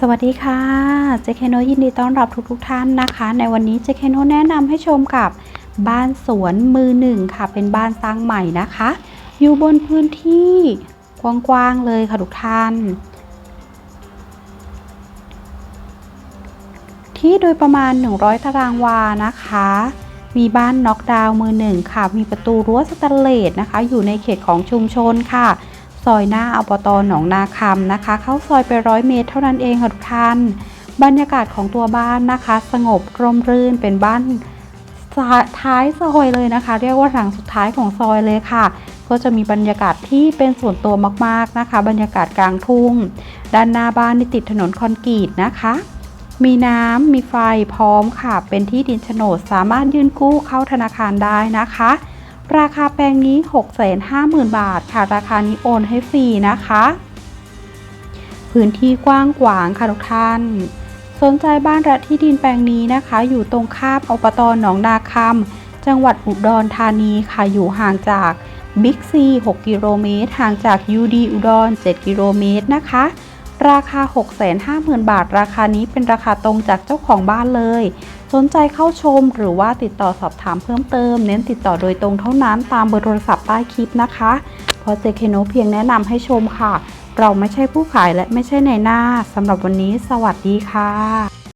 สวัสดีค่ะ เจเคโนยินดีต้อนรับทุกทุกท่านนะคะ ในวันนี้เจเคโนแนะนำให้ชมกับบ้านสวนมือหนึ่งค่ะ เป็นบ้านสร้างใหม่นะคะ อยู่บนพื้นที่กว้างๆเลยค่ะทุกท่าน ที่โดยประมาณ 100 ตารางวานะคะ มีบ้านน็อกดาวน์มือหนึ่งค่ะ มีประตูรั้วสแตนเลสนะคะ อยู่ในเขตของชุมชนค่ะ ซอยหน้าอบตหนองนาคำนะคะ เข้าซอยไปร้อยเมตรเท่านั้นเองค่ะทุกท่าน บรรยากาศของตัวบ้านนะคะ สงบร่มรื่นเป็นบ้านท้ายซอยเลยนะคะ เรียกว่าหลังสุดท้ายของซอยเลยค่ะ ก็จะมีบรรยากาศที่เป็นส่วนตัวมากๆนะคะ บรรยากาศกลางทุ่ง ด้านหน้าบ้านนี่ติดถนนคอนกรีตนะคะ มีน้ำมีไฟพร้อมค่ะ เป็นที่ดินโฉนดสามารถยื่นกู้เข้าธนาคารได้นะคะ ราคาแปลงนี้ 650,000 บาทค่ะ ราคานี้โอนให้ฟรีนะคะ พื้นที่กว้างขวางค่ะทุกท่าน สนใจบ้านและที่ดินแปลงนี้นะคะ อยู่ตรงข้ามอบตหนองนาคำจังหวัดอุดรธานีค่ะ อยู่ห่างจากบิ๊กซี6กิโลเมตร ห่างจากยูดีอุดร 7 กิโลเมตรนะคะ ราคา 650,000 บาท ราคานี้เป็นราคาตรงจากเจ้าของบ้านเลยสนใจเข้าชมหรือว่าติดต่อสอบถามเพิ่มเติม เน้นติดต่อโดยตรงเท่านั้นตามเบอร์โทรศัพท์ใต้คลิปนะคะเพราะเจเคโนเพียงแนะนำให้ชมค่ะ เราไม่ใช่ผู้ขายและไม่ใช่ในหน้าสำหรับวันนี้ สวัสดีค่ะ